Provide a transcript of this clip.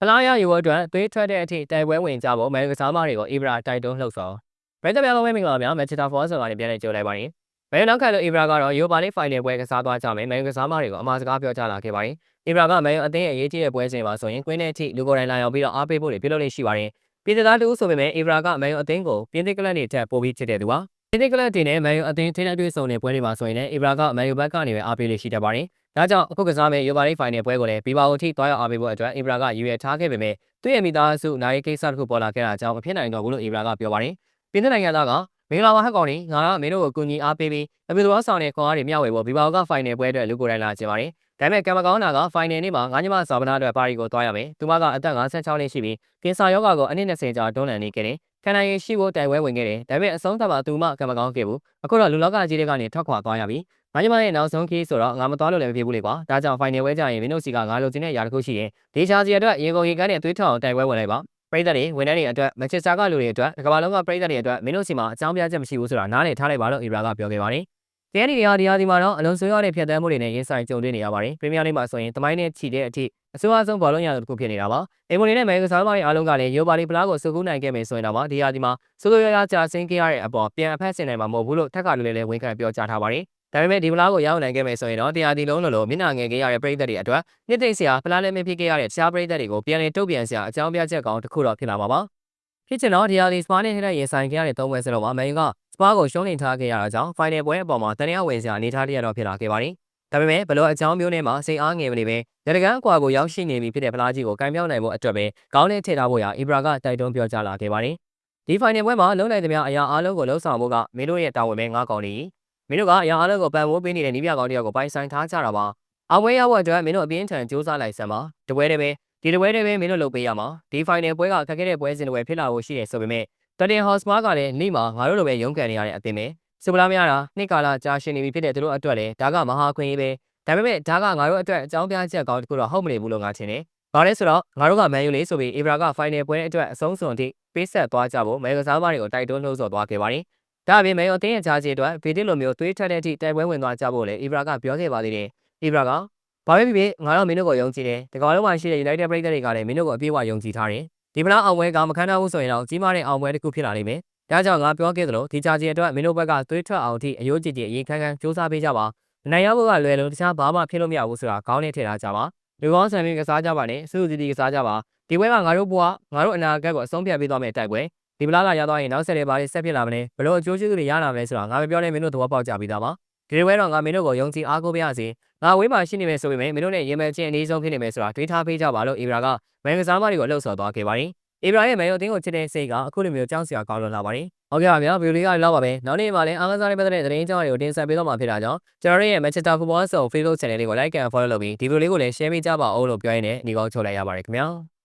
ဖလားရယူအတွက်သွေးထွက်တဲ့အထိတိုက်ပွဲဝင်ကြဖို့မဲကစားမတွေကိုအီဗရာတိုက်တွန်းလှုပ်ဆော်ပရိသတ်များလုံးဝမင်္ဂလာပါမန်ချက်စတာဖော်ဆော်ကနေပြန်လည်ကြိုလိုက်ပါတယ်မဲနောက်ခါလို့အီဗရာကတော့ယူပါလိဖိုင်နယ်ပွဲကစားသွားကြမယ်မဲကစားမတွေကိုအမှားစကားပြောကြလာခဲ့ပါတယ်အီဗရာကမဲအသင်းရဲ့အရေးကြီးတဲ့ပွဲစဉ်မှာဆိုရင်ကွင်းထဲအထိလူကိုယ်တိုင်လာရောက်ပြီးတော့အားပေးဖို့တွေပြုလုပ်နေရှိပါတယ်ပြည်သက်သားတူဆိုပေမဲ့အီဗရာကမဲအသင်းကိုပြင်းသစ်ကလပ်နေထက်ပိုပြီးချစ်တဲ့သူပါပြင်းသစ်ကလပ်တင်နဲ့မဲအသင်းထိန်းသိမ်းတွေ့ဆုံတဲ့ပွဲတွေမှာဆိုရင်လည်းအီဗရာကမဲယူဘက်ကနေပဲအားပေးလို့ရှိတတ်ပါတယ် ဒါကြောင့်အခုကစားမယ့်ယူပါလိဖိုင်နယ်ပွဲကိုလည်းဘီဘာအိုထိတွားရောက်အားပေးဖို့အတွက်အီဗရာကရည်ရွယ်ထားခဲ့ပေမဲ့သူ့ရဲ့မိသားစုနိုင်ကိစ္စတစ်ခုပေါ်လာခဲ့တာကြောင့်မဖြစ်နိုင်တော့ဘူးလို့အီဗရာကပြောပါတယ်။ပြည်내နိုင်ငံသားကမင်္ဂလာပါဟက်ကောင်ကြီးငါကမင်းတို့ကိုကူညီအားပေးပြီးအမေတော်ဆောင်တဲ့ခွန်အားတွေမျှဝေဖို့ဘီဘာကဖိုင်နယ်ပွဲအတွက်လူကိုယ်တိုင်လာခြင်းပါတယ်။ဒါပေမဲ့ကံမကောင်းတာကဖိုင်နယ်နေ့မှာငါးညမစာပနာအတွက်ပါရီကိုတွားရမယ်။သူမကအသက်56နှစ်ရှိပြီးကင်ဆာရောဂါကိုအနည်း20ကြာတွန်းလှန်နေခဲ့တယ်။ခန္ဓာရည်ရှိဖို့တိုင်ဝဲဝင်ခဲ့တယ်။ဒါပေမဲ့အဆုံးသတ်မှာသူမကံမကောင်းခဲ့ဘူး။အခုတော့လူလောကကြီးတွေကနေထွက်ခွာသွားရပြီ။ ငါညီမရဲ့နောက်ဆုံးခီးဆိုတော့ငါမသွားလို့လည်းမဖြစ်ဘူးလေကွာ။ဒါကြောင့်ဖိုင်နယ်ပွဲကြရင်မင်းတို့စီကငါလိုချင်တဲ့ຢာတစ်ခုရှိရင်ဒေချာစီအတွက်ရေကုန်ရေကန်းနဲ့သွေးထောင်တိုင်ဝဲဝင်လိုက်ပါပရိသတ်တွေဝန်ထမ်းတွေအတွက်မန်ချက်စတာကလူတွေအတွက်ဒီကမ္ဘာလုံးကပရိသတ်တွေအတွက်မင်းတို့စီမှာအကြောင်းပြချက်မရှိဘူးဆိုတာနားလည်ထားလိုက်ပါလို့အီဘရာကပြောခဲ့ပါတယ်။တရားနေရာဒီဟာဒီမှာတော့အလုံးစုံရတဲ့ဖြတ်သန်းမှုတွေနဲ့ရင်ဆိုင်ကြုံတွေ့နေရပါတယ်။ပရီးမီးယားလိမှာဆိုရင်တမိုင်းနဲ့ချီတဲ့အထိအဆိုးအဆုံးဘောလုံးရတစ်ခုဖြစ်နေတာပါ။အင်မွန်နဲ့မဲကစားသမားတွေအားလုံးကလည်းရိုပါလီပလားကိုစုကူးနိုင်ခဲ့မယ်ဆိုရင်တော့ဒီဟာဒီမှာဆိုးဆိုးရွားရွားကြာဆင်းခဲ့ရတဲ့အပေါ်ပြန်အဖက်ဆင်နိုင်မှာမဟုတ်ဘူးလို့ထက်ကလူလေးလည်းဝန်ခံပြောကြားထားပါတယ်။ ဒါပေမဲ့ဒီပလားကိုရောက်နိုင်ခဲ့မယ်ဆိုရင်တော့တရားဒီလုံးလိုလိုမျက်နှာငယ်ခဲ့ရတဲ့ပရိသတ်တွေအတွက်နှစ်သိမ့်စရာပလားလည်းမဖြစ်ခဲ့ရတဲ့တခြားပရိသတ်တွေကိုပြန်လည်တုတ်ပြန်စရာအကြောင်းပြချက်ကောင်းတစ်ခုတော့ဖြစ်လာမှာပါဖြစ်ချင်တော့ဒီယာလီစပါနဲ့ထတဲ့ရင်ဆိုင်ခဲ့ရတဲ့သုံးပွဲစလုံးမှာမန်ယူကစပါကိုရှုံးနေထားခဲ့ရတာကြောင့်ဖိုင်နယ်ပွဲအပေါ်မှာတန်ရဝင်စရာအနေထားတရတော့ဖြစ်လာခဲ့ပါတယ်ဒါပေမဲ့ဘလို့အကြောင်းမျိုးနဲ့မှစိတ်အားငယ်မနေပဲလက်တကန်းအကွာကိုရောက်ရှိနေပြီဖြစ်တဲ့ဖလားကြီးကိုကင်ပြောင်းနိုင်ဖို့အတွက်ပဲကောင်းတဲ့ထည့်ထားဖို့ရာအီဘရာကတိုက်တွန်းပြောကြားလာခဲ့ပါတယ်ဒီဖိုင်နယ်ပွဲမှာလုံးလိုက်သမျှအရာအားလုံးကိုလှုပ်ဆောင်ဖို့ကမင်းတို့ရဲ့တာဝန်ပဲငါးကောင်နေ မင်းတို့ကအရာအားလုံးကိုပံ့ပိုးပေးနေတဲ့နီးပြကောင်တယောက်ကိုပိုင်ဆိုင်ထားကြတာပါအဝဲရောက်အတွက်မင်းတို့အပြင်းထန်စူးစမ်းလိုက်စမ်းပါတပွဲတည်းပဲဒီတပွဲတည်းပဲမင်းတို့လုပ်ပေးရမှာဒီဖိုင်နယ်ပွဲကခက်ခဲတဲ့ပွဲစဉ်တွေဖြစ်လာဖို့ရှိတယ်ဆိုပေမဲ့တတင်ဟော့စမားကလည်းနေ့မှာငါတို့လိုပဲရုန်းကန်နေရတဲ့အသင်းပဲစပလာမရတာနှစ်ကာလကြာရှည်နေပြီဖြစ်တဲ့သူတို့အတွက်လည်းဒါကမဟာခွင့်ရေးပဲဒါပေမဲ့ဒါကငါတို့အတွက်အကြောင်းပြချက်ကောင်းတစ်ခုတော့ဟုတ်မနေဘူးလို့ငါထင်တယ်ဘာလဲဆိုတော့ငါတို့ကမန်ယူလေးဆိုပြီးအေဗရာကဖိုင်နယ်ပွဲအတွက်အဆုံးစွန်ထိပေးဆက်သွားကြဖို့မဲကစားမတွေကိုတိုက်တွန်းလို့ဆိုသွားခဲ့ပါတယ် ဒါအပြင်မဲရောတင်းရဲ့ချားချီအတွက်ဗီဒီလိုမျိုးသွေးထက်တဲ့အထိတိုက်ပွဲဝင်သွားကြဖို့လည်းအေဗရာကပြောခဲ့ပါသေးတယ်အေဗရာကဘာပဲဖြစ်ဖြစ်ငါတို့မင်းတို့ကိုယုံကြည်တယ်ဒီကောင်လုံးမှာရှိတဲ့ United ပရိသတ်တွေကလည်းမင်းတို့ကိုအပြည့်အဝယုံကြည်ထားတယ်ဒီမလားအောင်ပွဲကမခံနိုင်ဘူးဆိုရင်တော့ကြီးမားတဲ့အောင်ပွဲတစ်ခုဖြစ်လာလိမ့်မယ်ဒါကြောင့်ငါပြောခဲ့သလိုဒီချာချီအတွက်မင်းတို့ဘက်ကသွေးထွက်အောင်အထိအယိုးကြည်ကြည်အရင်ခန်းခန်းစူးစမ်းပေးကြပါနိုင်ရဖို့ကလွယ်လို့တခြားဘာမှဖြစ်လို့မရဘူးဆိုတာခေါင်းနဲ့ထည့်ထားကြပါလူကောင်းဆန်ပြီးကစားကြပါနဲ့စုစုစည်းစည်းကစားကြပါဒီပွဲမှာငါတို့ဘဝငါတို့အနာဂတ်ကိုအဆုံးဖြတ်ပေးသွားမယ့်တိုက်ပွဲ ဒီပလားလာရသွားရင်နောက်ဆက်တဲ့ဘာတွေဆက်ဖြစ်လာမလဲဘလို့အကျိုးကျေးဇူးတွေရလာမလဲဆိုတာငါမပြောနဲ့မင်းတို့သဘောပေါက်ကြပြီးသားပါဒီဝဲတော့ငါမင်းတို့ကိုယုံကြည်အားကိုးပေးရစီငါဝေးမှာရှိနေမယ်ဆိုပေမဲ့မင်းတို့နဲ့ရင်မဲ့ချင်းအနည်းဆုံးဖြစ်နေမယ်ဆိုတာတွေးထားပေးကြပါလို့အေဗရာကမန်ကစားမတွေကိုလှုပ်ဆော်သွားခဲ့ပါတယ်အေဗရာရဲ့မန်ယိုအသင်းကိုချစ်တဲ့စိတ်ကအခုလိုမျိုးကြောင်းစရာကောင်းလွန်လာပါတယ်ဟုတ်ကဲ့ပါဗျာဗီဒီယိုလေးကလောက်ပါပဲနောက်နေ့မှလည်းအားကစားရေးပတ်သက်တဲ့သတင်းကြောင်းတွေကိုတင်ဆက်ပေးတော့မှာဖြစ်တာကြောင့်ကျွန်တော်ရဲ့ Manchester Football Show Facebook Channel လေးကို Like and Follow လုပ်ပြီးဒီဗီဒီယိုလေးကိုလည်း Share ပေးကြပါဦးလို့ပြောရင်းနဲ့ညီကောင်းချုပ်လိုက်ရပါတယ်ခင်ဗျာ